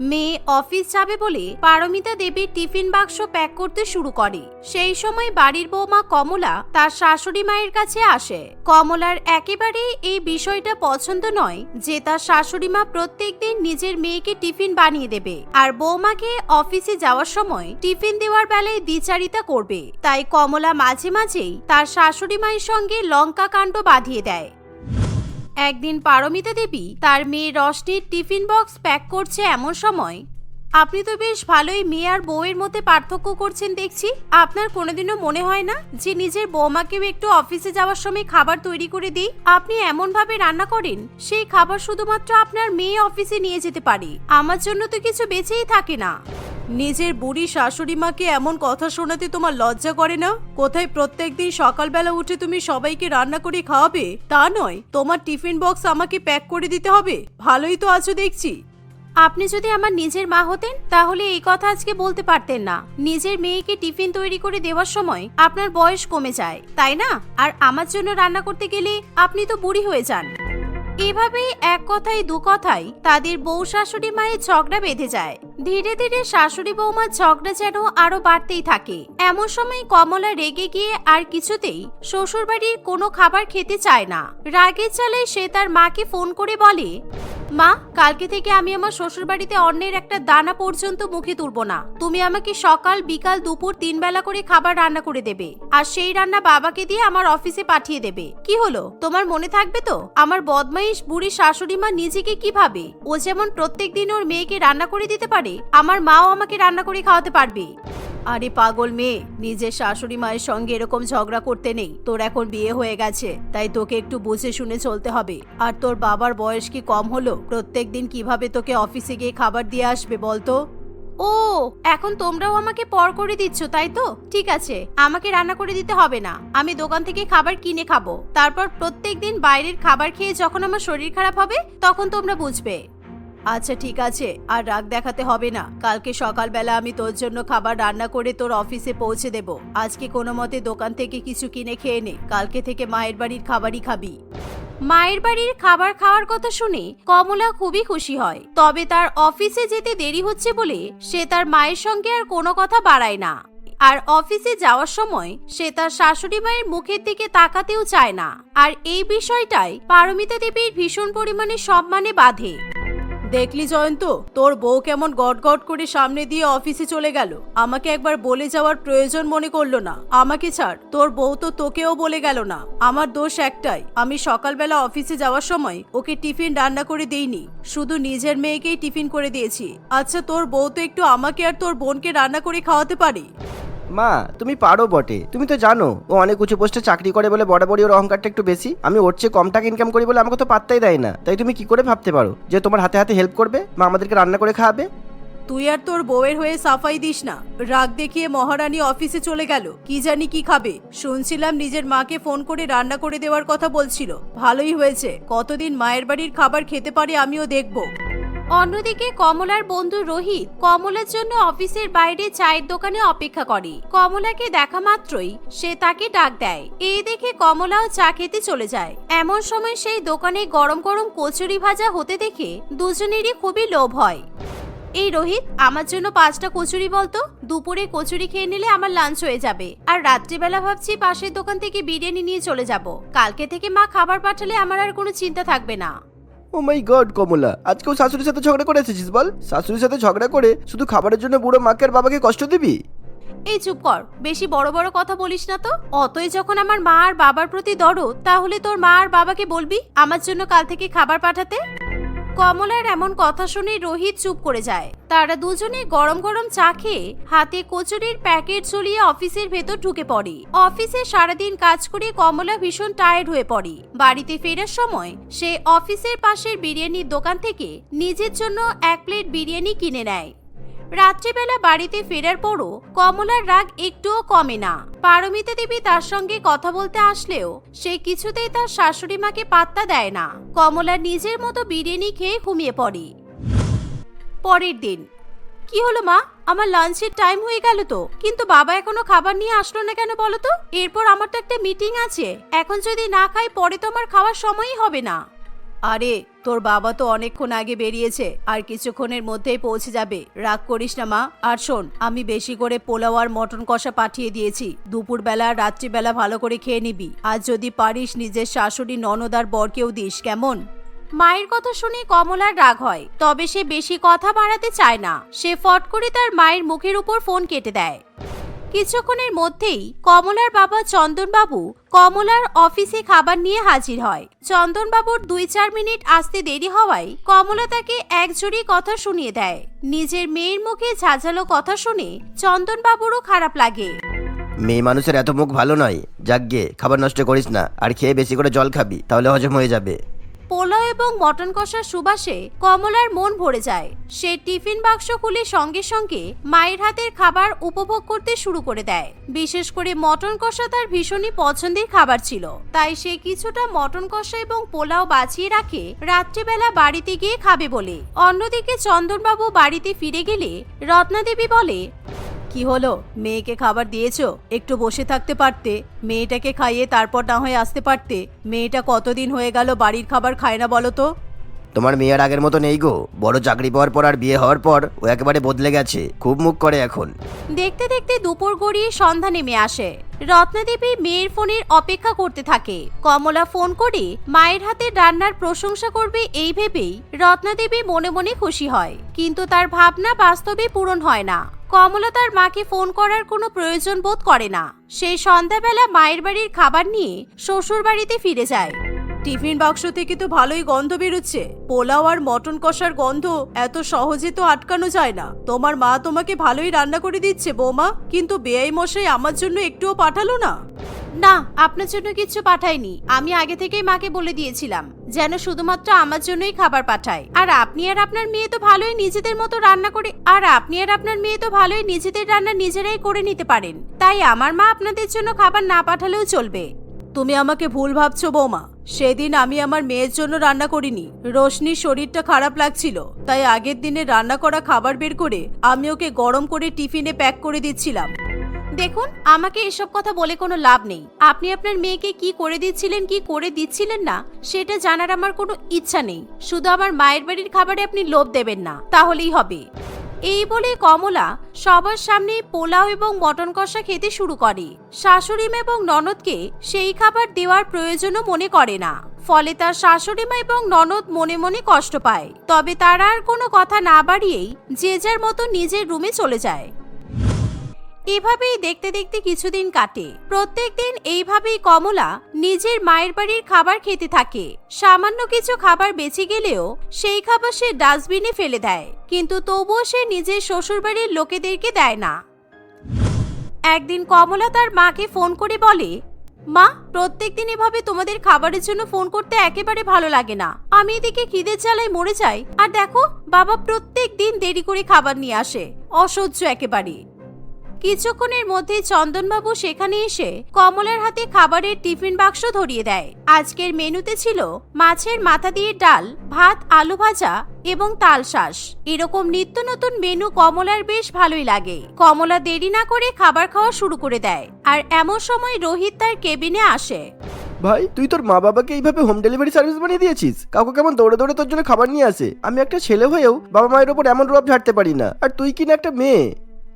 মেয়ে অফিস যাবে বলে পারমিতা দেবী টিফিন বাক্স প্যাক করতে শুরু করে। সেই সময় বাড়ির বৌমা কমলা তার শাশুড়ি মায়ের কাছে আসে। কমলার একেবারেই এই বিষয়টা পছন্দ নয় যে তার শাশুড়ি মা প্রত্যেকদিন নিজের মেয়েকে টিফিন বানিয়ে দেবে আর বৌমাকে অফিসে যাওয়ার সময় টিফিন দেওয়ার বেলায় দ্বিচারিতা করবে। তাই কমলা মাঝে মাঝেই তার শাশুড়ি মায়ের সঙ্গে লঙ্কা কাণ্ড বাঁধিয়ে দেয়। একদিন পারমিতা দেবী তার মেয়ে রশনির টিফিন বক্স প্যাক করছে এমন সময়। আপনি তো বেশ ভালোই মেয়ে আর বউয়ের মধ্যে পার্থক্য করছেন দেখছি। আপনার কোনোদিনও মনে হয় না যে নিজের বৌমাকেও একটু অফিসে যাওয়ার সময় খাবার তৈরি করে দিই? আপনি এমন ভাবে রান্না করেন, সেই খাবার শুধুমাত্র আপনার মেয়ে অফিসে নিয়ে যেতে পারে। আমার জন্য তো কিছু বেঁচেই থাকে না। নিজের বুড়ি শাশুড়ি মাকে এমন কথা শোনাতে তোমার লজ্জা করে না? কোথায় প্রত্যেক দিন সকালবেলা উঠে তুমি সবাইকে রান্না করে খাওয়াবে? তা নয়, তোমার টিফিন বক্স আমাকে প্যাক করে দিতে হবে। ভালোই তো আছো দেখছি। আপনি যদি আমার নিজের মা হতেন, তাহলে এই কথা আজকে বলতে পারতেন না। নিজের মেয়েকে টিফিন তৈরি করে দেওয়ার সময় আপনার বয়স কমে যায়, তাই না? আর আমার জন্য রান্না করতে গেলে আপনি তো বুড়ি হয়ে যান। এভাবেই এক কথায় দু কথায় তাদের বউ শাশুড়ি মায়ের ঝগড়া বেঁধে যায়। ধীরে ধীরে শাশুড়ি বৌমার ঝগড়া যেন আরও বাড়তেই থাকে। এমন সময় কমলা রেগে গিয়ে আর কিছুতেই শ্বশুরবাড়ির কোনো খাবার খেতে চায় না। রাগের চালে সে তার মাকে ফোন করে বলে, মা, কালকে থেকে আমি আমার শ্বশুরবাড়িতে অন্যের একটা দানা পর্যন্ত মুখে তুলব না। তুমি আমাকে সকাল বিকাল দুপুর তিন বেলা করে খাবার রান্না করে দেবে। আর সেই রান্না বাবাকে দিয়ে আমার অফিসে পাঠিয়ে দেবে। কি হলো? তোমার মনে থাকবে তো? আমার বদমাইশ বুড়ি শাশুড়ি মা নিজেকে কি ভাবে ও যেমন প্রত্যেক দিন ওর মেয়েকে রান্না করে দিতে পারে, আমার মাও আমাকে রান্না করে খাওয়াতে পারবে। আরে পাগল মেয়ে, নিজের শাশুড়ি মায়ের সঙ্গে এরকম ঝগড়া করতে নেই। তোর এখন বিয়ে হয়ে গেছে, তাই তোকে একটু বুঝে শুনে চলতে হবে। আর তোর বাবার বয়স কি কম হলো? প্রত্যেক দিন কীভাবে তোকে অফিসে গিয়ে খাবার দিয়ে আসবে বলতো? ও, এখন তোমরাও আমাকে পর করে দিচ্ছ, তাই তো? ঠিক আছে, আমাকে রান্না করে দিতে হবে না। আমি দোকান থেকে খাবার কিনে খাব। তারপর প্রত্যেক দিন বাইরের খাবার খেয়ে যখন আমার শরীর খারাপ হবে, তখন তোমরা বুঝবে। আচ্ছা ঠিক আছে, আর রাগ দেখাতে হবে না। কালকে সকালবেলা আমি তোর জন্য খাবার রান্না করে তোর অফিসে পৌঁছে দেব। আজকে কোনো মতে দোকান থেকে কিছু কিনে খেয়ে নে। কালকে থেকে মায়ের বাড়ির খাবারই খাবি। মায়ের বাড়ির খাবার খাওয়ার কথা শুনে কমলা খুবই খুশি হয়। তবে তার অফিসে যেতে দেরি হচ্ছে বলে সে তার মায়ের সঙ্গে আর কোনো কথা বাড়ায় না। আর অফিসে যাওয়ার সময় সে তার শাশুড়ি মায়ের মুখের দিকে তাকাতেও চায় না। আর এই বিষয়টাই পারমিতা দেবীর ভীষণ পরিমাণে সম্মানে বাধে। দেখলি জয়ন্ত? তোর বউ কেমন গট গট করে সামনে দিয়ে অফিসে চলে গেল। আমাকে একবার বলে যাওয়ার প্রয়োজন মনে করল না। আমাকে ছাড়, তোর বউ তো তোকেও বলে গেল না। আমার দোষ একটাই, আমি সকালবেলা অফিসে যাওয়ার সময় ওকে টিফিন রান্না করে দেইনি। শুধু নিজের মেয়েকেই টিফিন করে দিয়েছি। আচ্ছা তোর বউ তো একটু আমাকে আর তোর বোনকে রান্না করে খাওয়াতে পারি? মা, তুমি পারো বটে। তুমি তো জানো, ও অনেক উঁচু পোস্টে চাকরি করে বলে বরাবরই ওর অহংকারটা একটু বেশি। আমি ওর চেয়ে কম টাকা ইনকাম করি বলে আমাকে তো পাত্তাই দেয় না। তাই তুমি কি করে ভাবতে পারো যে তোমার হাতে হাতে হেল্প করবে? মা আমাদেরকে রান্না করে খাওয়াবে? তুই আর তোর বউয়ের হয়ে সাফাই দিস না। রাগ দেখিয়ে মহারানী অফিসে চলে গেল। কি জানি কি খাবে। শুনছিলাম নিজের মাকে ফোন করে রান্না করে দেওয়ার কথা বলছিল। ভালোই হয়েছে। কতদিন মায়ের বাড়ির খাবার খেতে পারে আমিও দেখব। অন্যদিকে কমলার বন্ধু রোহিত কমলার জন্য অফিসের বাইরে চায়ের দোকানে অপেক্ষা করে। কমলাকে দেখা মাত্রই সে তাকে ডাক দেয়। এই দেখে কমলাও চা খেতে চলে যায়। এমন সময় সেই দোকানে গরম গরম কচুরি ভাজা হতে দেখে দুজনেরই খুবই লোভ হয়। এই রোহিত, আমার জন্য পাঁচটা কচুরি বলতো। দুপুরে কচুরি খেয়ে নিলে আমার লাঞ্চ হয়ে যাবে। আর রাত্রিবেলা ভাবছি পাশের দোকান থেকে বিরিয়ানি নিয়ে চলে যাব। কালকে থেকে মা খাবার পাঠালে আমার আর কোনো চিন্তা থাকবে না। ও মাই গড কমলা, আজকেও শাশুড়ির সাথে ঝগড়া করে এসেছিস বল? শাশুড়ির সাথে ঝগড়া করে শুধু খাবারের জন্য বুড়ো মাকে আর বাবাকে কষ্ট দিবি? এই চুপ কর, বেশি বড় বড় কথা বলিস না তো। অতই যখন আমার মা আর বাবার প্রতি দরদ, তাহলে তোর মা আর বাবাকে বলবি আমার জন্য কাল থেকে খাবার পাঠাতে? কমলার এমন কথা শুনে রোহিত চুপ করে যায়। তারা দুজনে গরম গরম চা খেয়ে হাতে কচুরির প্যাকেট ঝুলিয়ে অফিসের ভেতর ঢুকে পড়ে। অফিসে সারাদিন কাজ করে কমলা ভীষণ টায়ার্ড হয়ে পড়ে। বাড়িতে ফেরার সময় সে অফিসের পাশের বিরিয়ানির দোকান থেকে নিজের জন্য এক প্লেট বিরিয়ানি কিনে নেয়। রাত্রিবেলা বাড়িতে ফেরার পরও কমলার রাগ একটুও কমে না। পারমিতা দেবী তার সঙ্গে কথা বলতে আসলেও সে কিছুতেই তার শাশুড়ি মাকে পাত্তা দেয় না। কমলা নিজের মতো বিরিয়ানি খেয়ে ঘুমিয়ে পড়ে। পরের দিন, কি হলো মা? আমার লাঞ্চের টাইম হয়ে গেল তো। কিন্তু বাবা এখনও খাবার নিয়ে আসলো না কেন বলো তো? এরপর আমার তো একটা মিটিং আছে। এখন যদি না খাই, পরে তো আমার খাওয়ার সময়ই হবে না। আরে তোর বাবা তো অনেকক্ষণ আগে বেরিয়েছে, আর কিছুক্ষণের মধ্যেই পৌঁছে যাবে। রাগ করিস না, মা। আর শোন, আমি বেশি করে পোলাও আর মটন কষা পাঠিয়ে দিয়েছি। দুপুরবেলা, রাত্রিবেলা ভালো করে খেয়ে নিবি। আর যদি পারিস, নিজের শাশুড়ি, ননদ আর বরকেও দিস, কেমন? মায়ের কথা শুনে কমলার রাগ হয়, তবে সে বেশি কথা বাড়াতে চায় না। সে ফট করে তার মায়ের মুখের উপর ফোন কেটে দেয়। কিছুক্ষণের মধ্যেই কমলার বাবা চন্দনবাবু কমলার অফিসে খাবার নিয়ে হাজির হয়। চন্দনবাবুর দুই চার মিনিট আসতে দেরি হওয়ায় কমলা তাকে এক জুড়ি কথা শুনিয়ে দেয়। নিজের মেয়ের মুখে ঝাঁঝালো কথা শুনে চন্দনবাবুরও খারাপ লাগে। মেয়ে মানুষের এত মুখ ভালো নয়। যাক গে, খাবার নষ্ট করিস না। আর খেয়ে বেশি করে জল খাবি, তাহলে হজম হয়ে যাবে। পোলাও এবং মটন কষার সুবাসে কমলার মন ভরে যায়। সে টিফিন বাক্স খুলে সঙ্গে সঙ্গে মায়ের হাতের খাবার উপভোগ করতে শুরু করে দেয়। বিশেষ করে মটন কষা তার ভীষণই পছন্দের খাবার ছিল। তাই সে কিছুটা মটন কষা এবং পোলাও বাঁচিয়ে রাখে রাত্রিবেলা বাড়িতে গিয়ে খাবে বলে। অন্যদিকে চন্দনবাবু বাড়িতে ফিরে গেলে রত্নাদেবী বলে কি হলো? মেয়েকে খাবার দিয়েছ? একটু বসে থাকতে পারতে। মেয়েটাকে খাইয়ে তারপর না হয়ে আসতে পারতে। মেয়েটা কতদিন হয়ে গেল বাড়ির খাবার খায় না বলো তো? তোমার মেয়ের আগের মতো নেই গো। বড় চাকরি পাওয়ার পর আর বিয়ে হওয়ার পর ও একেবারে বদলে গেছে। খুব মুখ করে এখন। দেখতে দেখতে দুপুর গড়িয়ে সন্ধ্যা নেমে আসে। রত্নাদেবী মেয়ের ফোনের অপেক্ষা করতে থাকে। কমলা ফোন করে মায়ের হাতে রান্নার প্রশংসা করবে এই ভেবেই রত্নাদেবী মনে মনে খুশি হয়। কিন্তু তার ভাবনা বাস্তবে পূরণ হয় না। কমলা তার মাকে ফোন করার কোনো প্রয়োজন বোধ করে না। সেই সন্ধ্যাবেলা মায়ের বাড়ির খাবার নিয়ে শ্বশুর বাড়িতে ফিরে যায়। টিফিন বাক্স থেকে তো ভালোই গন্ধ বেরোচ্ছে। পোলাও আর মটন কষার গন্ধ এত সহজে তো আটকানো যায় না। তোমার মা তোমাকে ভালোই রান্না করে দিচ্ছে, বৌমা। কিন্তু বেআই মশাই আমার জন্য একটুও পাঠালো না। না, আপনার জন্য কিছু পাঠায়নি আমি আগে থেকেই মাকে বলে দিয়েছিলাম, যেন শুধুমাত্র আমার জন্যই খাবার পাঠায়। আর আপনি আর আপনার মেয়ে তো ভালোই নিজেদের মতো রান্না করে আর আপনি আর আপনার মেয়ে তো ভালোই নিজেদের রান্না নিজেরাই করে নিতে পারেন। তাই আমার মা আপনাদের জন্য খাবার না পাঠালেও চলবে। তুমি আমাকে ভুল ভাবছ, বৌমা। সেদিন আমি আমার মেয়ের জন্য রান্না করিনি। রোশনির শরীরটা খারাপ লাগছিল। তাই আগের দিনে রান্না করা খাবার বের করে আমি ওকে গরম করে টিফিনে প্যাক করে দিচ্ছিলাম। দেখুন, আমাকে এসব কথা বলে কোনো লাভ নেই। আপনি আপনার মেয়েকে কি করে দিচ্ছিলেন, কি করে দিচ্ছিলেন না, সেটা জানার আমার কোনো ইচ্ছা নেই। শুধু আমার মায়ের বাড়ির খাবারে আপনি লোভ দেবেন না। তাহলেই হবে। এই বলে কমলা সবার সামনে পোলাও এবং মটন কষা খেতে শুরু করে। শাশুড়িমা এবং ননদকে সেই খাবার দেওয়ার প্রয়োজনও মনে করে না। ফলে তার শাশুড়িমা এবং ননদ মনে মনে কষ্ট পায়। তবে তারা আর কোনো কথা না বাড়িয়েই যে যার মতো নিজের রুমে চলে যায়। এভাবেই দেখতে দেখতে কিছুদিন কাটে। প্রত্যেক দিন এইভাবেই কমলা নিজের মায়ের বাড়ির খাবার খেতে থাকে। সামান্য কিছু খাবার বেঁচে গেলেও সেই খাবার সে ডাস্টবিনে ফেলে দেয়। কিন্তু তবুও সে নিজের শ্বশুরবাড়ির লোকেদেরকে দেয় না। একদিন কমলা তার মাকে ফোন করে বলে, মা, প্রত্যেক দিন এভাবে তোমাদের খাবারের জন্য ফোন করতে একেবারে ভালো লাগে না। আমি এদিকে খিদের জ্বালায় মরে যাই। আর দেখো, বাবা প্রত্যেক দিন দেরি করে খাবার নিয়ে আসে। অসহ্য একেবারে। কিছুক্ষণের মধ্যে চন্দনবাবু সেখানে এসে কমলার হাতে খাবারের টিফিন বাক্স ধরিয়ে দেয়। আজকের মেনুতে ছিল মাছের মাথা দিয়ে ডাল, ভাত, আলু ভাজা এবং তাল শাঁস। এরকম নিত্য নতুন মেনু কমলার বেশ ভালোই লাগে। কমলা দেরি না করে খাবার খাওয়া শুরু করে দেয় আর এমন সময় রোহিত তার কেবিনে আসে। ভাই, তুই তোর মা বাবাকে এইভাবে হোম ডেলিভারি সার্ভিস বানিয়ে দিয়েছিস? কাউকে কেমন দৌড়ে দৌড়ে তোর জন্য খাবার নিয়ে আসে? আমি একটা ছেলে হয়েও বাবা মায়ের ওপর এমন রোব ঝাড়তে পারি না। আর তুই কিনা একটা মেয়ে?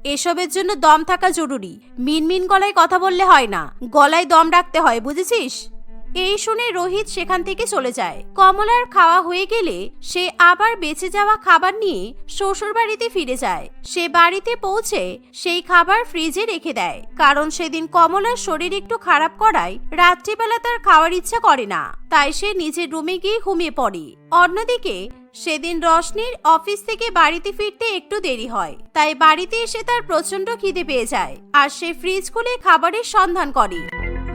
এসবের জন্য দম থাকা জরুরি। মিনমিন গলায় কথা বললে হয় না। গলায় দম রাখতে হয়, বুঝেছিস? এই শুনে রোহিত সেখান থেকে চলে যায়। কমলার খাওয়া হয়ে গেলে সে আবার বেঁচে যাওয়া খাবার নিয়ে শ্বশুর বাড়িতে ফিরে যায়। সে বাড়িতে পৌঁছে সেই খাবার ফ্রিজে রেখে দেয়। কারণ সেদিন কমলার শরীর একটু খারাপ করায় রাত্রিবেলা তার খাওয়ার ইচ্ছা করে না। তাই সে নিজের রুমে গিয়ে ঘুমিয়ে পড়ে। অন্যদিকে সেদিন রশনির অফিস থেকে বাড়িতে ফিরতে একটু দেরি হয়, তাই বাড়িতে এসে তার প্রচণ্ড খিদে পেয়ে যায় আর সে ফ্রিজ খুলে খাবারের সন্ধান করে।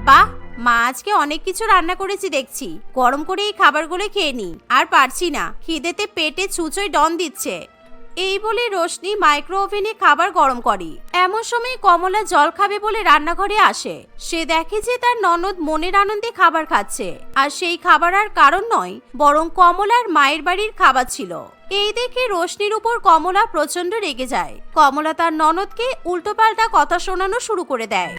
বাহ, মা আজকে অনেক কিছু রান্না করেছি দেখছি। গরম করে এই খাবারগুলো খেয়ে নি। আর পারছি না। খিদেতে পেটে ছুঁচোয় ডন দিচ্ছে। এই বলে রোশনি মাইক্রো ওভেনে খাবার গরম করে। এমন সময় কমলা জল খাবে বলে রান্নাঘরে আসে। সে দেখে যে তার ননদ মনের আনন্দে খাবার খাচ্ছে। আর সেই খাবার আর কারণ নয়, বরং কমলার মায়ের বাড়ির খাবার ছিল। এই দেখে রোশনির উপর কমলা প্রচণ্ড রেগে যায়। কমলা তার ননদকে উল্টোপাল্টা কথা শোনানো শুরু করে দেয়।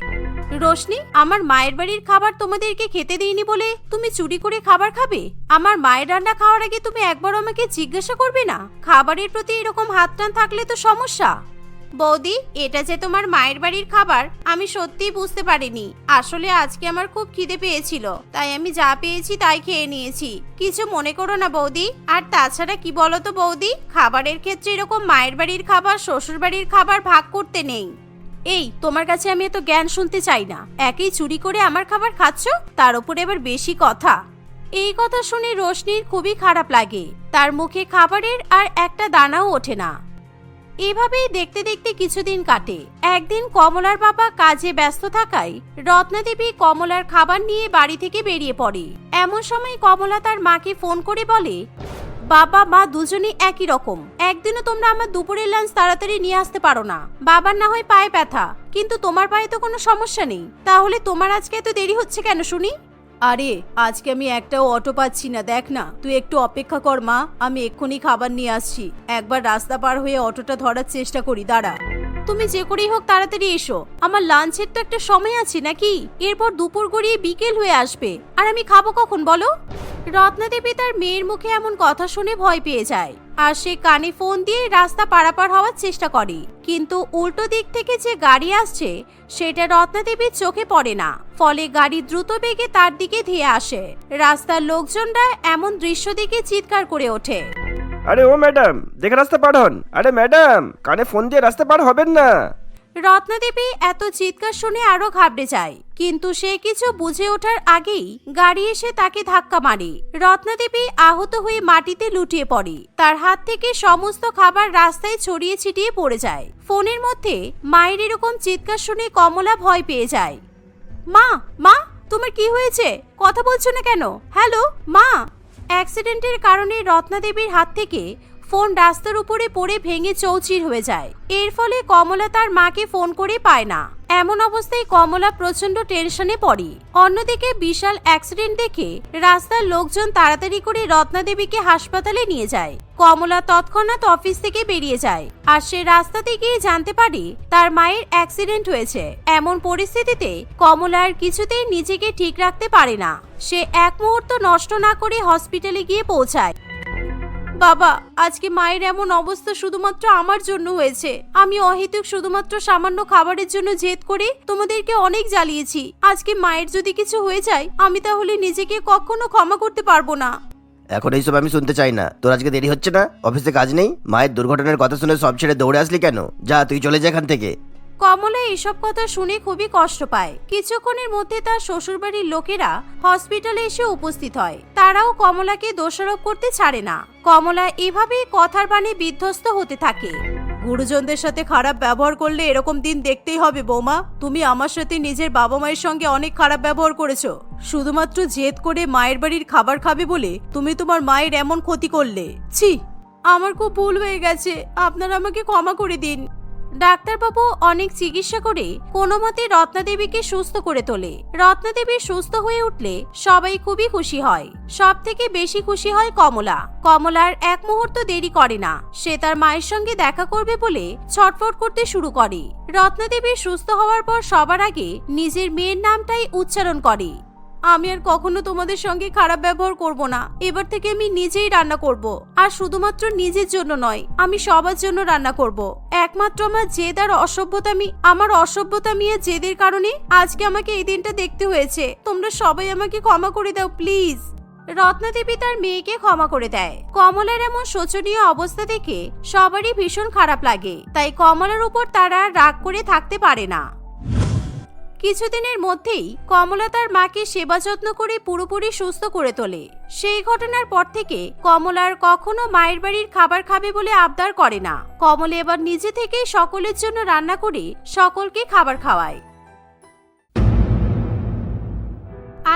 রোশনি, আমার মায়ের বাড়ির খাবার তোমাদেরকে খেতে দিইনি বলে তুমি চুরি করে খাবার খাবে? আমার মায়ের রান্না খাওয়ার আগে তুমি একবার আমাকে জিজ্ঞাসা করবে না? খাবারের প্রতি এরকম হাত টান থাকলে তো সমস্যা। বৌদি, এটা যে তোমার মায়ের বাড়ির খাবার, আমি সত্যিই বুঝতে পারিনি। আসলে আজকে আমার খুব খিদে পেয়েছিল, তাই আমি যা পেয়েছি তাই খেয়ে নিয়েছি। কিছু মনে করো না বৌদি। আর তাছাড়া কি বলো তো বৌদি? খাবারের ক্ষেত্রে এরকম মায়ের বাড়ির খাবার শ্বশুর বাড়ির খাবার ভাগ করতে নেই। এই, তোমার কাছে আমি এত জ্ঞান শুনতে চাই না। একেই চুরি করে আমার খাবার খাচ্ছ? তার উপরে এবার বেশি কথা। এই কথা শুনে রোশনির খুবই খারাপ লাগে। তার মুখে খাবারের আর একটা দানাও ওঠে না। এভাবেই দেখতে দেখতে কিছুদিন কাটে। একদিন কমলার বাবা কাজে ব্যস্ত থাকায় রত্নাদেবী কমলার খাবার নিয়ে বাড়ি থেকে বেরিয়ে পড়ে। এমন সময় কমলা তার মাকে ফোন করে বলে বাবা মা দুজনেই একই রকম। একদিনও তোমরা আমার দুপুরের লাঞ্চ তাড়াতাড়ি নিয়ে আসতে পারো না। বাবার না হয় পায়ে ব্যথা। কিন্তু তোমার পায়ে তো কোনো সমস্যা নেই। তাহলে তোমার আজকে এত দেরি হচ্ছে কেন শুনি? আরে আজকে আমি একটাও অটো পাচ্ছি না দেখ না। তুই একটু অপেক্ষা কর মা। আমি এক্ষুনি খাবার নিয়ে আসছি। একবার রাস্তা পার হয়ে অটোটা ধরার চেষ্টা করি দাঁড়া। তুমি যে করেই হোক তাড়াতাড়ি এসো। আমার লাঞ্চের তো একটা সময় আছে নাকি? এরপর দুপুর গড়িয়ে বিকেল হয়ে আসবে। আর আমি খাব কখন বলো? রত্নাদেবী তার মেয়ের মুখে এমন কথা শুনে ভয় পেয়ে যায়। আর সে কানে ফোন দিয়ে রাস্তা পারাপার হওয়ার চেষ্টা করে। কিন্তু উল্টো দিক থেকে যে গাড়ি আসছে, সেটা রত্নাদেবীর চোখে পড়ে না। ফলে গাড়ি দ্রুত বেগে তার দিকে ধেয়ে আসে। রাস্তার লোকজনরা এমন দৃশ্য দেখে চিৎকার করে ওঠে। আরে ও ম্যাডাম, দেখে রাস্তা পার হন। আরে ম্যাডাম, কানে ফোন দিয়ে রাস্তা পার হবেন না। রত্নাদেবী এত চিৎকার শুনে আরও ঘাবড়ে যায়, কিন্তু সে কিছু বুঝে ওঠার আগেই গাড়ি এসে তাকে ধাক্কা মারে। রত্নাদেবী আহত হয়ে মাটিতে লুটিয়ে পড়ে। তার হাত থেকে সমস্ত খাবার রাস্তায় ছড়িয়ে ছিটিয়ে পড়ে যায়। ফোনের মধ্যে মায়ের এরকম চিৎকার শুনে কমলা ভয় পেয়ে যায়। মা মা, তোমার কি হয়েছে? কথা বলছো না কেন? হ্যালো, মা! অ্যাক্সিডেন্টের কারণে রত্নাদেবীর হাত থেকে ফোন রাস্তার উপরে পড়ে ভেঙে চৌচির হয়ে যায়। এর ফলে কমলা তার মাকে ফোন করে পায় না। এমন অবস্থায় কমলা প্রচণ্ড টেনশনে পড়ে। অন্যদিকে বিশাল অ্যাক্সিডেন্ট দেখে রাস্তার লোকজন তাড়াতাড়ি করে রত্নাদেবীকে হাসপাতালে নিয়ে যায়। কমলা তৎক্ষণাৎ অফিস থেকে বেরিয়ে যায় আর সে রাস্তাতে গিয়ে জানতে পারে তার মায়ের অ্যাক্সিডেন্ট হয়েছে। এমন পরিস্থিতিতে কমলা আর কিছুতেই নিজেকে ঠিক রাখতে পারে না। সে এক মুহূর্ত নষ্ট না করে হসপিটালে গিয়ে পৌঁছায়। বাবা, আজকে মায়ের এমন অবস্থা শুধুমাত্র আমার জন্য হয়েছে। আমি অহেতুক শুধুমাত্র সামান্য খাবারের জন্য জেদ করে তোমাদেরকে অনেক জ্বালিয়েছি। আজকে মায়ের যদি কিছু হয়ে যায়, আমি তাহলে নিজেকে কখনো ক্ষমা করতে পারব না। এখন এইসব আমি শুনতে চাই না। তোর আজকে দেরি হচ্ছে না? অফিসে কাজ নেই? মায়ের দুর্ঘটনার কথা শুনে সব ছেড়ে দৌড়ে আসলি কেন? যা, তুই চলে যা এখান থেকে। কমলা এসব কথা শুনে খুবই কষ্ট পায়। কিছুক্ষণের মধ্যে তার শ্বশুরবাড়ির লোকেরা হসপিটালে এসে উপস্থিত হয়। তারাও কমলাকে দোষারোপ করতে ছাড়ে না। কমলা এভাবেই কথার বাণে বিধ্বস্ত হতে থাকে। গুরুজনদের সাথে খারাপ ব্যবহার করলে এরকম দিন দেখতেই হবে বৌমা। তুমি আমার সাথে নিজের বাবা মায়ের সঙ্গে অনেক খারাপ ব্যবহার করেছ। শুধুমাত্র জেদ করে মায়ের বাড়ির খাবার খাবে বলে তুমি তোমার মায়ের এমন ক্ষতি করলে। ছি, আমার খুব ভুল হয়ে গেছে। আপনারা আমাকে ক্ষমা করে দিন। ডাক্তারবাবু অনেক চিকিৎসা করে কোনো মতে রত্নাদেবীকে সুস্থ করে তোলে। রত্নাদেবী সুস্থ হয়ে উঠলে সবাই খুবই খুশি হয়। সব থেকে বেশি খুশি হয় কমলা। কমলার এক মুহূর্ত দেরি করে না। সে তার মায়ের সঙ্গে দেখা করবে বলে ছটফট করতে শুরু করে। রত্নাদেবী সুস্থ হওয়ার পর সবার আগে নিজের মেয়ের নামটাই উচ্চারণ করে। আমি আর কখনো তোমাদের সঙ্গে খারাপ ব্যবহার করব না। এবার থেকে আমি নিজেই রান্না করব। আর শুধুমাত্র নিজের জন্য নয়, আমি সবার জন্য রান্না করব। একমাত্র আমার জেদ আর অসভ্যতামি আমার অসভ্যতামি আর জেদের কারণে আজকে আমাকে এই দিনটা দেখতে হয়েছে। তোমরা সবাই আমাকে ক্ষমা করে দাও, প্লিজ। রত্নাদেবী তার মেয়েকে ক্ষমা করে দেয়। কমলার এমন শোচনীয় অবস্থা দেখে সবারই ভীষণ খারাপ লাগে। তাই কমলার উপর তারা রাগ করে থাকতে পারে না। কিছুদিনের মধ্যেই কমলা তার মাকে সেবা যত্ন করে পুরোপুরি সুস্থ করে তোলে। সেই ঘটনার পর থেকে কমলার কখনো মায়ের বাড়ির খাবার খাবে বলে আবদার করে না। কমলা এবার নিজে থেকেই সকলের জন্য রান্না করে সকলকে খাবার খাওয়ায়।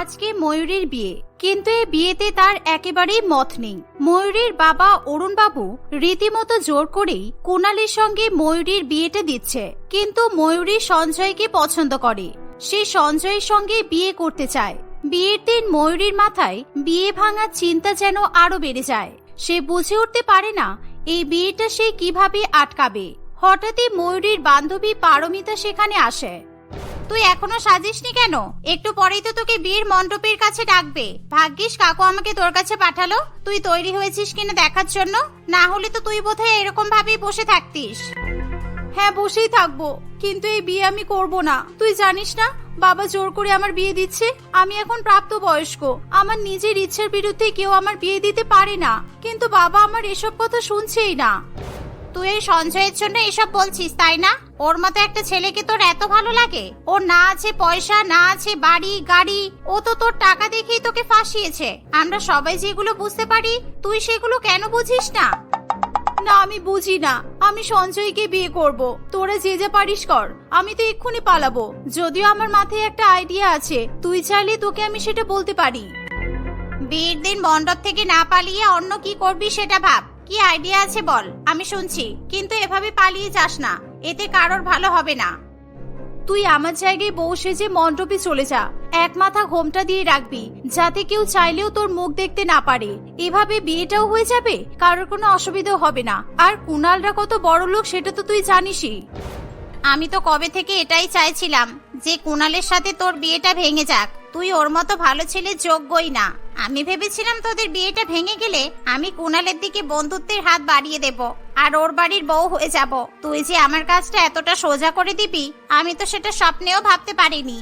আজকে ময়ূরীর বিয়ে। কিন্তু এই বিয়েতে তার একেবারেই মত নেই। ময়ূরীর বাবা অরুণবাবু রীতিমতো জোর করেই কোনালির সঙ্গে ময়ূরীর বিয়েটা দিচ্ছে। কিন্তু ময়ূরী সঞ্জয়কে পছন্দ করে। সে সঞ্জয়ের সঙ্গে বিয়ে করতে চায়। বিয়ের দিন ময়ূরীর মাথায় বিয়ে ভাঙার চিন্তা যেন আরও বেড়ে যায়। সে বুঝে উঠতে পারে না, এই বিয়েটা সে কীভাবে আটকাবে। হঠাৎই ময়ূরীর বান্ধবী পারমিতা সেখানে আসে। তুই এখনও সাজিসনি কেন? একটু পরেই তো তোকে বিয়ের মণ্ডপের কাছে ডাকবে। ভাগ্যিস কাকু আমাকে তোর কাছে পাঠালো। তুই তৈরি হয়েছিস কিনা দেখার জন্য? না হলে তো তুই বোধহয় এরকম ভাবেই বসে থাকতিস। হ্যাঁ বসেই থাকব। কিন্তু এই বিয়ে আমি করব না। তুই জানিস না, বাবা জোর করে আমার বিয়ে দিচ্ছে। আমি এখন প্রাপ্ত বয়স্ক আমার নিজের ইচ্ছার বিরুদ্ধে কেউ আমার বিয়ে দিতে পারে না। কিন্তু বাবা আমার এসব কথা শুনছেই না। তুই এই সঞ্জয়ের জন্য এসব বলছিস তাই না? ওর মতো একটা ছেলেকে তোর এত ভালো লাগে? ওর না আছে পয়সা না আছে বাড়ি গাড়ি ও তো তোর টাকা দেখেই তোকে ফাঁসিয়েছে। আমরা সবাই যেগুলো বুঝতে পারি তুই সেগুলো কেন বুঝিস না? না আমি বুঝি না। আমি সঞ্জয়কে বিয়ে করব। তোরা যে যা পারিস কর। আমি তো এক্ষুনি পালাবো। যদিও আমার মাথায় একটা আইডিয়া আছে তুই চাইলে তোকে আমি সেটা বলতে পারি। বিয়ের দিন মণ্ডপ থেকে না পালিয়ে অন্য কি করবি সেটা ভাব। কি আইডিয়া আছে বল? আমি শুনছি কিন্তু এভাবে পালিয়ে যাস না। এতে কারোর ভালো হবে না। তুই আমার জায়গায় বউ সেজে মণ্ডপে চলে যা। এক মাথা ঘোমটা দিয়ে রাখবি যাতে কেউ চাইলেও তোর মুখ দেখতে না পারে। এভাবে বিয়েটাও হয়ে যাবে? কারোর কোনো অসুবিধাও হবে না। আর কুনালরা কত বড় লোক সেটা তো তুই জানিসই। আমি তো কবে থেকে এটাই চাইছিলাম। যে কুনালের সাথে তোর বিয়েটা ভেঙে যাক, তুই ওর মতো ভালো ছেলে যোগ্যই না। আমি ভেবেছিলাম তোদের বিয়েটা ভেঙে গেলে আমি কুনালের দিকে বন্ধুত্বের হাত বাড়িয়ে দেব, আর ওর বাড়ির বউ হয়ে যাব। তুই যে আমার কাজটা এতটা সোজা করে দিবি, আমি তো সেটা স্বপ্নেও ভাবতে পারিনি।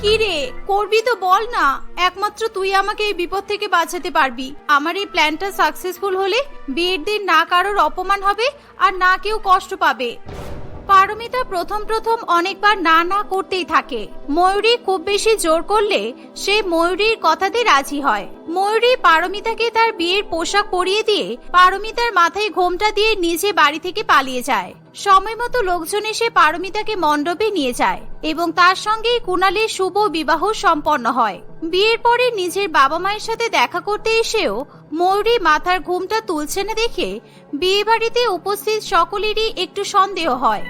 কি রে, করবি তো বল না, একমাত্র তুই আমাকে এই বিপদ থেকে বাঁচাতে পারবি। আমার এই প্ল্যানটা সাকসেসফুল হলে বিয়ের দিন না কারোর অপমান হবে আর না কেউ কষ্ট পাবে। পারমিতা প্রথম প্রথম অনেকবার না না করতেই থাকে। ময়ূরী খুব বেশি জোর করলে সে ময়ূরীর কথাতে রাজি হয়। ময়ূরী পারমিতাকে তার বিয়ের পোশাক পরিয়ে দিয়ে পারমিতার মাথায় ঘোমটা দিয়ে নিজে বাড়ি থেকে পালিয়ে যায়। সময় মতো লোকজন এসে পারমিতাকে মণ্ডপে নিয়ে যায় এবং তার সঙ্গেই কুণালের শুভ বিবাহ সম্পন্ন হয়। বিয়ের পরে নিজের বাবা মায়ের সাথে দেখা করতে এসেও ময়ূরী মাথার ঘুমটা তুলছে না দেখে বিয়ে বাড়িতে উপস্থিত সকলেরই একটু সন্দেহ হয়।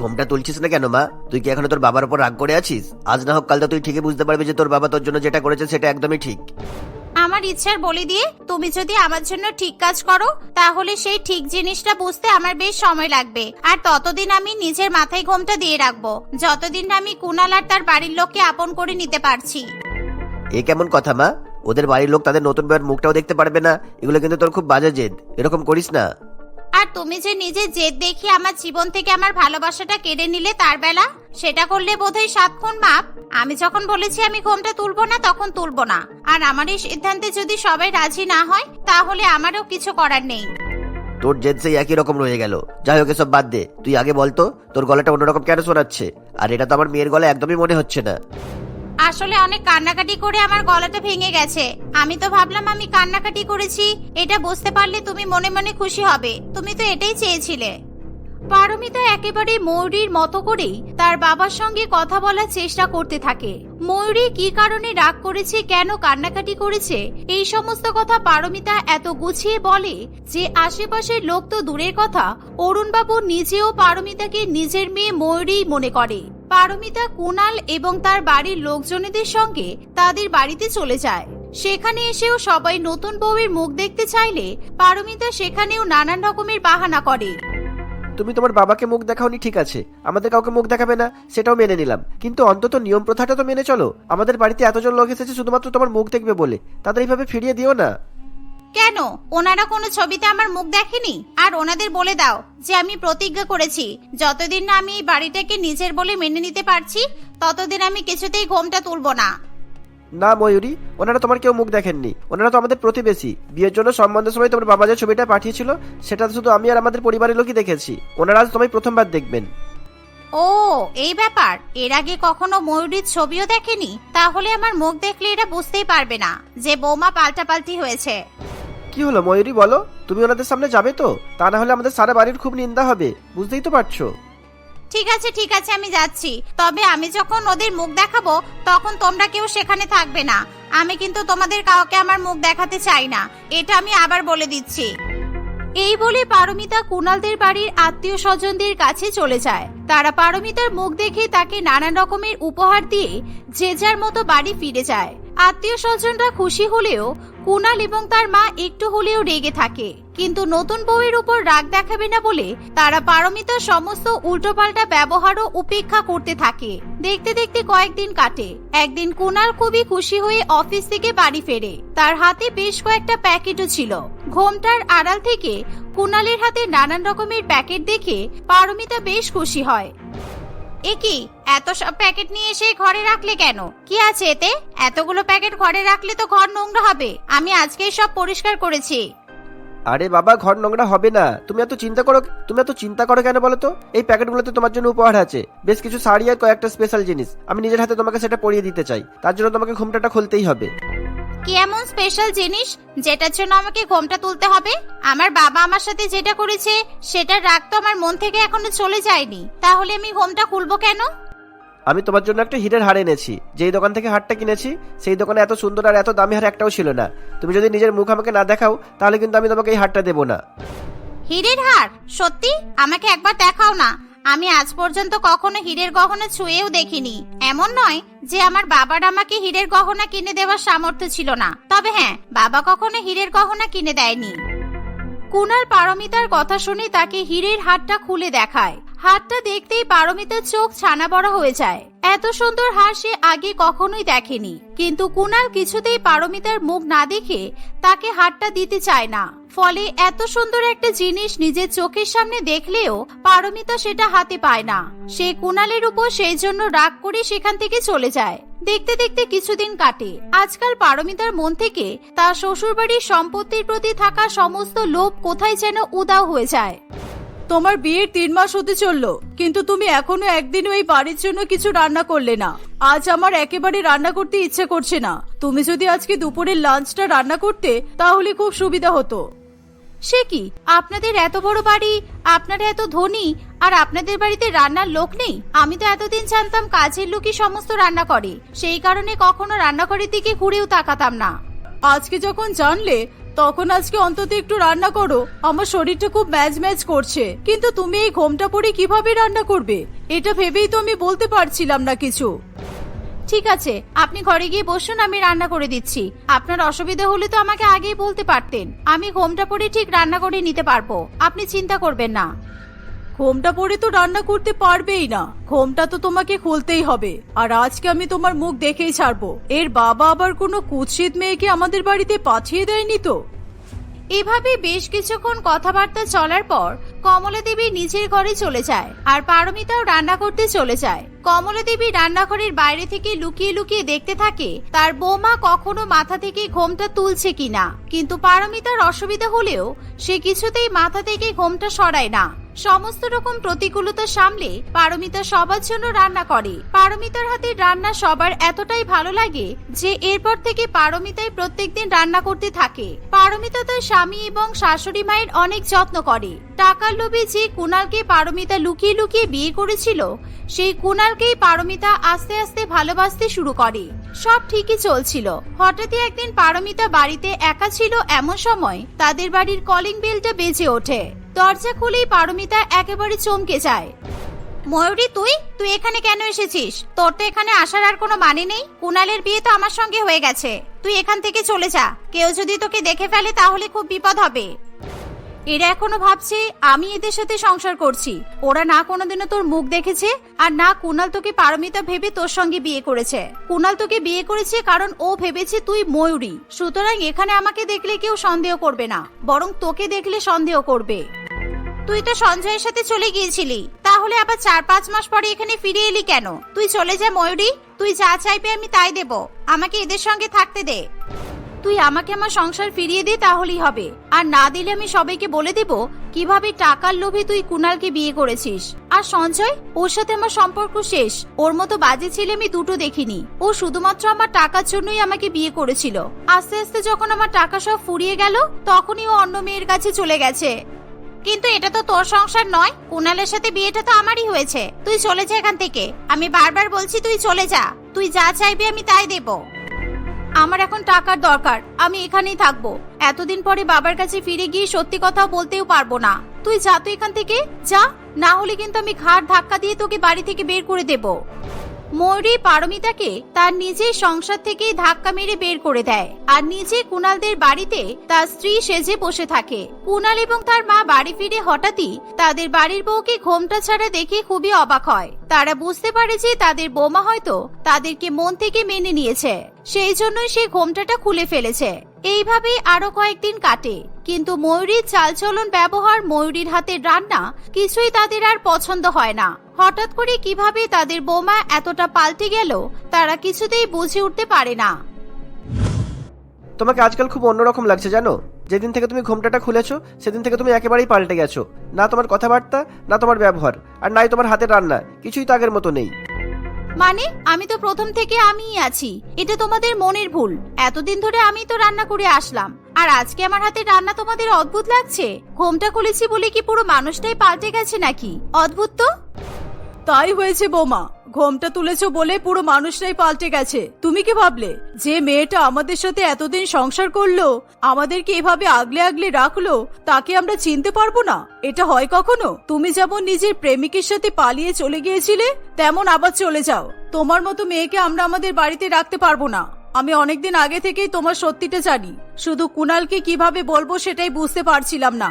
ঘুমটা তুলছিস না কেন মা? তুই কি এখনও তোর বাবার উপর রাগ করে আছিস? আজ না হোক কাল তো তুই ঠিকই বুঝতে পারবি যে তোর বাবা তোর জন্য যেটা করেছে সেটা একদমই ঠিক। আমার ইচ্ছার বলি দিয়ে তুমি যদি আমার জন্য ঠিক কাজ করো তাহলে সেই ঠিক জিনিসটা বুঝতে আমার বেশ সময় লাগবে। আর ততদিন আমি নিজের মাথায় ঘোমটা দিয়ে রাখব। যতদিন না আমি কুনাল আর তার বাড়ির লোককে আপন করে নিতে পারছি। এ কেমন কথা মা? ওদের বাড়ির লোক তাদের নতুন বউয়ের মুখটাও দেখতে পারবে না। এগুলো কিন্তু তোর খুব বাজে জেদ। এরকম করিস না। আর তুমি যে নিজে জেদ দেখি আমার জীবন থেকে আমার ভালোবাসাটা কেড়ে নিলে তার বেলা, সেটা করলে বোধহয় সাত খুন মাপ। আমি যখন বলেছি আমি ঘোমটা তুলবো না, তখন তুলবো না। আর আমার এই সিদ্ধান্তে যদি সবাই রাজি না হয়, তাহলে আমারও কিছু করার নেই। তোর জেদ সেই একই রকম রয়ে গেল। যাই হোক, এসব বাদ দে। তুই আগে বলতো তোর গলাটা অন্যরকম কেন শোনাচ্ছে? আর এটা তো আমার মেয়ের গলা একদমই মনে হচ্ছে না। আসলে অনেক কান্নাকাটি করে আমার গলাটা ভেঙে গেছে। আমি তো ভাবলাম আমি কান্নাকাটি করেছি। এটা বুঝতে পারলে তুমি মনে মনে খুশি হবে। তুমি তো এটাই চেয়েছিলে। পারমিতা একেবারে ময়ূরীর মতো করেই তার বাবার সঙ্গে কথা বলার চেষ্টা করতে থাকে। ময়ূরী কি কারণে রাগ করেছে, কেন কান্নাকাটি করেছে, এই সমস্ত কথা পারমিতা এত গুছিয়ে বলে যে আশেপাশের লোক তো দূরের কথা, অরুণবাবু নিজেও পারমিতাকে নিজের মেয়ে ময়ূরীই মনে করে। পারমিতা, কুনাল এবং তার বাড়ির লোকজনেদের সঙ্গে তাদের বাড়িতে চলে যায়। সেখানে এসেও সবাই নতুন বউয়ের মুখ দেখতে চাইলে পারমিতা সেখানেও নানান রকমের বাহানা করে। তুমি তোমার বাবাকে মুখ দেখাওনি, ঠিক আছে। আমাদের কাউকে মুখ দেখাবে না, সেটাও মেনে নিলাম। কিন্তু অন্তত নিয়ম প্রথাটা তো মেনে চলো। আমাদের বাড়িতে এতজন লোক এসেছে শুধুমাত্র তোমার মুখ দেখবে বলে। তাদের এইভাবে ফিরিয়ে দিও না। কেন? ওনারা কোনো ছবিতে আমার মুখ দেখেনি? আর ওনাদের বলে দাও যে আমি প্রতিজ্ঞা করেছি, যতদিন না আমি এই বাড়িটাকে নিজের বলে মেনে নিতে পারছি, ততদিন আমি কিছুতেই ঘোমটা তুলবো না। না ময়ূরী ওনারা তোমার কেউ মুখ দেখেননি। ওনারা তো আমাদের প্রতিবেশী। বিয়ের জন্য সম্বন্ধের সময় তোমার বাবা যে ছবিটা পাঠিয়েছিল সেটা শুধু আমি আর আমাদের পরিবারের লোকই দেখেছি। ওনারা আজ তোমায় প্রথমবার দেখবেন। ও এই ব্যাপার। এর আগে কখনো ময়ূরীর ছবিও দেখেনি? তাহলে আমার মুখ দেখলে এটা বুঝতেই পারবে না যে বৌমা পাল্টাপাল্টি হয়েছে। কি হলো ময়ূরী বলো? তুমি ওনাদের সামনে যাবে তো? তা না হলে আমাদের সারা বাড়ির খুব নিন্দা হবে। বুঝতেই তো পারছ। ঠিক আছে ঠিক আছে, আমি যাচ্ছি। তবে আমি যখন ওদের মুখ দেখাবো, তখন তোমরা কেউ সেখানে থাকবে না। আমি কিন্তু তোমাদের কাউকে আমার মুখ দেখাতে চাই না। এটা আমি আবার বলে দিচ্ছি। এই বলে পারমিতা কুণালদের বাড়ির আত্মীয় স্বজনদের কাছে চলে যায়। তারা পারমিতার মুখ দেখে তাকে নানান রকমের উপহার দিয়ে যে যার মতো বাড়ি ফিরে যায়। আত্মীয় স্বজনরা খুশি হলেও কুনাল এবং তার মা একটু হলেও রেগে থাকে। কিন্তু নতুন বউয়ের উপর রাগ দেখাবে না বলে তারা পারমিতার সমস্ত উল্টোপাল্টা ব্যবহারও উপেক্ষা করতে থাকে। দেখতে দেখতে কয়েকদিন কাটে। একদিন কুনাল খুবই খুশি হয়ে অফিস থেকে বাড়ি ফেরে। তার হাতে বেশ কয়েকটা প্যাকেটও ছিল। ঘোমটার আড়াল থেকে কুনালের হাতে নানান রকমের প্যাকেট দেখে পারমিতা বেশ খুশি হয়। এ কি, এত সব প্যাকেট নিয়ে এসে ঘরে রাখলে কেন? কি আছে এতে? এতগুলো প্যাকেট ঘরে রাখলে তো ঘর নোংরা হবে। আমি আজকেই সব পরিষ্কার করেছি। আরে বাবা, ঘর নোংরা হবে না। তুমি এত চিন্তা করো তুমি এত চিন্তা করো কেন বলো তো? এই প্যাকেটগুলোতে তোমার জন্য উপহার আছে। বেশ কিছু শাড়ি আর কয়েকটা স্পেশাল জিনিস। আমি নিজের হাতে তোমাকে সেটা পরিয়ে দিতে চাই। তার জন্য তোমাকে ঘুমটাটা খুলতেই হবে। কি এমন স্পেশাল জিনিস? যেটার জন্য আমাকে ঘোমটা তুলতে হবে? আমার বাবা আমার সাথে যেটা করেছে, সেটার রাগ তো আমার মন থেকে এখনও চলে যায়নি। তাহলে আমি ঘোমটা খুলবো কেন? আমি তোমার জন্য একটা হিরের হার এনেছি। যেই দোকান থেকে হারটা কিনেছি, সেই দোকানে এত সুন্দর আর এত দামি হার একটাও ছিল না। তুমি যদি নিজের মুখ আমাকে না দেখাও, তাহলে কিন্তু আমি তোমাকে এই হারটা দেবো না। হীরের হার সত্যি? আমাকে একবার দেখাও না। আমি আজ পর্যন্ত কখনো হীরের গহনা ছুঁয়েও দেখিনি। এমন নয় যে আমার বাবার আমাকে হীরের গহনা কিনে দেওয়ার সামর্থ্য ছিল না। তবে হ্যাঁ বাবা কখনো হীরের গহনা কিনে দেয়নি। কুনাল পারমিতার কথা শুনে তাকে হীরের হারটা খুলে দেখায়। হারটা দেখতেই পারমিতার চোখ ছানা বড় হয়ে যায়। এত সুন্দর হার সে আগে কখনোই দেখেনি। কিন্তু কুনাল কিছুতেই পারমিতার মুখ না দেখে তাকে হারটা দিতে চায় না। ফলে এত সুন্দর একটা জিনিস নিজের চোখের সামনে দেখলেও পারমিতা সেটা হাতে পায় না। সে কুনালের উপর সেই জন্য রাগ করে সেখান থেকে চলে যায়। দেখতে দেখতে কিছুদিন কাটে। আজকাল পারমিতার মন থেকে তার শ্বশুরবাড়ির সম্পত্তির প্রতি থাকা সমস্ত লোভ কোথায় যেন উদাও হয়ে যায়। তোমার বিয়ের তিন মাস হতে চলল কিন্তু তুমি এখনও একদিনও এই বাড়ির জন্য কিছু রান্না করলে না। আজ আমার একেবারে রান্না করতে ইচ্ছে করছে না। তুমি যদি আজকে দুপুরের লাঞ্চটা রান্না করতে তাহলে খুব সুবিধা হতো। সে কি? আপনাদের এত বড় বাড়ি আপনারা এত ধনী আর আপনাদের বাড়িতে রান্নার লোক নেই? আমি তো এতদিন জানতাম কাজের লোকই সমস্ত রান্না করে। সেই কারণে কখনো রান্নাঘরের দিকে ঘুরেও তাকাতাম না। আজকে যখন জানলে তখন আজকে অন্তত একটু রান্না করো। আমার শরীরটা খুব ম্যাজ ম্যাজ করছে। কিন্তু তুমি এই ঘোমটা পরে কীভাবে রান্না করবে? এটা ভেবেই তো আমি বলতে পারছিলাম না কিছু। ঠিক আছে, আপনি ঘরে গিয়ে বসুন, আমি রান্না করে দিচ্ছি। আপনার অসুবিধা হলে তো আমাকে আগেই বলতে পারতেন। আমি ঘোমটা পরে ঠিক রান্না করে নিতে পারব। আপনি চিন্তা করবেন না। ঘোমটা পরে তো রান্না করতে পারবেই না। ঘোমটা তো তোমাকে খুলতেই হবে। আর আজকে আমি তোমার মুখ দেখেই ছাড়বো। এর বাবা আবার কোনো কুৎসিত মেয়েকে আমাদের বাড়িতে পাঠিয়ে দেয়নি তো? এভাবে বেশ কিছুক্ষণ কথাবার্তা চলার পর কমলা দেবী নিজের ঘরে চলে যায় আর পারমিতাও রান্না করতে চলে যায়। কমলা দেবী রান্নাঘরের বাইরে থেকে লুকিয়ে লুকিয়ে দেখতে থাকে তার বৌমা কখনো মাথা থেকে ঘোমটা তুলছে কিনা। কিন্তু পারমিতার অসুবিধা হলেও সে কিছুতেই মাথা থেকে ঘোমটা সরায় না। সমস্ত রকম প্রতিকূলতা সামলে পারমিতা সবার জন্য রান্না করে। পারমিতার হাতের রান্না সবার এতটাই ভালো লাগে যে এরপর থেকে পারমিতাই প্রত্যেকদিন রান্না করতে থাকে। পারমিতা তার স্বামী এবং শাশুড়ি মায়ের অনেক যত্ন করে। টাকার লোভে যে কুনালকে পারমিতা লুকিয়ে লুকিয়ে বিয়ে করেছিল, সেই কুনালকেই পারমিতা আস্তে আস্তে ভালোবাসতে শুরু করে। সব ঠিকই চলছিল। হঠাৎই একদিন পারমিতা বাড়িতে একা ছিল এমন সময় তাদের বাড়ির কলিং বেলটা বেজে ওঠে। দরজা খুলেই পারমিতা একেবারে চমকে যায়। ময়ূরী, তুই? তুই এখানে কেন এসেছিস? তোর তো এখানে আসার আর কোনো মানে নেই। কুনালের বিয়ে তো আমার সঙ্গে হয়ে গেছে। তুই এখান থেকে চলে যা। কেউ যদি তোকে দেখে ফেলে তাহলে খুব বিপদ হবে। এরা এখনও ভাবছে, আমি এদের সাথে সংসার করছি। ওরা না কোনোদিনও তোর মুখ দেখেছে, আর না কুনাল তোকে পারমিতা ভেবে তোর সঙ্গে বিয়ে করেছে। কুনাল তোকে বিয়ে করেছে কারণ ও ভেবেছে তুই ময়ূরী। সুতরাং এখানে আমাকে দেখলে কেউ সন্দেহ করবে না, বরং তোকে দেখলে সন্দেহ করবে। তুই তো সঞ্জয়ের সাথে চলে গিয়েছিলি। তাহলে আবার চার পাঁচ মাস পরে এখানে ফিরে এলি কেন? তুই চলে যা ময়ূরী, তুই যা চাইবে আমি তাই দেব। আমাকে এদের সঙ্গে থাকতে দে। তুই আমাকে আমার সংসার ফিরিয়ে দে তাহলেই হবে। আর না দিলে আমি সবাইকে বলে দেব, কীভাবে টাকার লোভে তুই কুনালকে বিয়ে করেছিস। আর সঞ্জয়, ওর সাথে আমার সম্পর্ক শেষ। ওর মতো বাজে ছেলে আমি দুটো দেখিনি। ও শুধুমাত্র আমার টাকার জন্যই আমাকে বিয়ে করেছিল। আস্তে আস্তে যখন আমার টাকা সব ফুরিয়ে গেল, তখনই ও অন্য মেয়ের কাছে চলে গেছে। কিন্তু এটা তো তোর সংসার নয়। কুনালের সাথে বিয়েটা তো আমারই হয়েছে। তুই চলে যা এখান থেকে। আমি বারবার বলছি তুই চলে যা। তুই যা চাইবি আমি তাই দেব। আমার এখন টাকার দরকার। আমি এখানেই থাকব। এতদিন পরে বাবার কাছে ফিরে গিয়ে সত্যি কথা বলতেও পারব না। তুই যা তুই এখান থেকে। যা। না হলে কিন্তু আমি ঘাড় ধাক্কা দিয়ে তোকে বাড়ি থেকে বের করে দেব। ময়ূরী পারমিতাকে তার নিজের সংসার থেকেই ধাক্কা মেরে বের করে দেয় আর নিজে কুণালদের বাড়িতে তার স্ত্রী সেজে বসে থাকে। কুণাল এবং তার মা বাড়ি ফিরে হঠাৎই তাদের বাড়ির বউকে ঘোমটা ছাড়া দেখে খুবই অবাক হয়। তারা বুঝতে পারে যে তাদের বোমা হয়তো তাদেরকে মন থেকে মেনে নিয়েছে। সেই জন্যই সে ঘোমটাটা খুলে ফেলেছে। এইভাবেই আরও কয়েকদিন কাটে। কিন্তু ময়ূরীর চালচলন ব্যবহার ময়ূরীর হাতের রান্না কিছুই তাদের আর পছন্দ হয় না। হঠাৎ করে কীভাবে তাদের বোমা এতটা পাল্টে গেল, তারা কিছুতেই বুঝে উঠতে পারে না। তোমাকে আজকাল খুব অন্যরকম লাগছে, জানো? যেদিন থেকে তুমি ঘোমটাটা খুলেছো, সেদিন থেকে তুমি একেবারেই পাল্টে গেছো। না তোমার কথাবার্তা, না তোমার ব্যবহার, আর নাই তোমার হাতের রান্না, কিছুই তো আগের মতো নেই। মানে আমি তো প্রথম থেকে আমিই আছি। এটা তোমাদের মনের ভুল। এতদিন ধরে আমি তো রান্না করে আসলাম। আর আজকে আমার হাতে রান্না তোমাদের অদ্ভুত লাগছে? ঘোমটা খুলেছি বলে কি পুরো মানুষটাই পাল্টে গেছে নাকি? অদ্ভুত তো? তাই হয়েছে বোমা, ঘোমটা তুলেছো বলে পুরো মানুষটাই পাল্টে গেছে। তুমি কি ভাবলে, যে মেয়েটা আমাদের সাথে এতদিন সংসার করল, আমাদেরকে এভাবে আগলে আগলে রাখল, তাকে আমরা চিনতে পারব না? এটা হয় কখনো? তুমি যেমন নিজের প্রেমিকের সাথে পালিয়ে চলে গিয়েছিলে, তেমন আবার চলে যাও। তোমার মতো মেয়েকে আমরা আমাদের বাড়িতে রাখতে পারব না। আমি অনেকদিন আগে থেকেই তোমার সত্যিটা জানি। শুধু কুনালকে কীভাবে বলব সেটাই বুঝতে পারছিলাম না।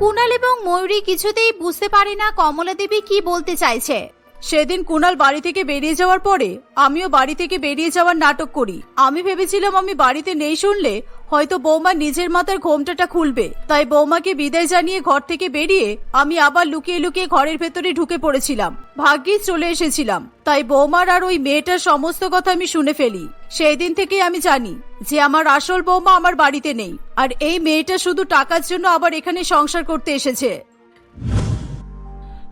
কুণাল এবং ময়ূরী কিছুতেই বুঝতে পারে না কমলা দেবী কি বলতে চাইছে। সেদিন কুনাল বাড়ি থেকে বেরিয়ে যাওয়ার পরে আমিও বাড়ি থেকে বেরিয়ে যাওয়ার নাটক করি। আমি ভেবেছিলাম আমি বাড়িতে নেই শুনলে হয়তো বৌমা নিজের মাথার ঘোমটাটা খুলবে। তাই বৌমাকে বিদায় জানিয়ে ঘর থেকে বেরিয়ে আমি আবার লুকিয়ে লুকিয়ে ঘরের ভেতরে ঢুকে পড়েছিলাম। ভাগ্যিস চলে এসেছিলাম। তাই বৌমার আর ওই মেয়েটার সমস্ত কথা আমি শুনে ফেলি। সেই দিন থেকে আমি জানি যে আমার আসল বৌমা আমার বাড়িতে নেই। আর এই মেয়েটা শুধু টাকার জন্য আবার এখানে সংসার করতে এসেছে।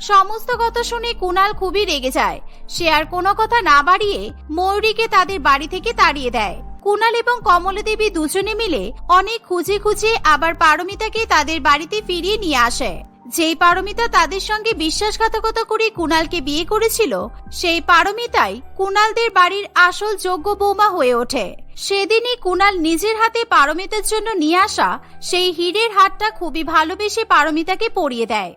সমস্ত কথা শুনে কুণাল খুবই রেগে যায়। সে আর কোনো কথা না বাড়িয়ে ময়ূরীকে তাদের বাড়ি থেকে তাড়িয়ে দেয়। কুণাল এবং কমলা দেবী দুজনে মিলে অনেক খুঁজে খুঁজে আবার পারমিতাকে তাদের বাড়িতে ফিরিয়ে নিয়ে আসে। যেই পারমিতা তাদের সঙ্গে বিশ্বাসঘাতকতা করে কুণালকে বিয়ে করেছিল, সেই পারমিতাই কুণালদের বাড়ির আসল যোগ্য বৌমা হয়ে ওঠে। সেদিনই কুণাল নিজের হাতে পারমিতার জন্য নিয়ে আসা সেই হীরের হাটটা খুবই ভালোবেসে পারমিতাকে পরিয়ে দেয়।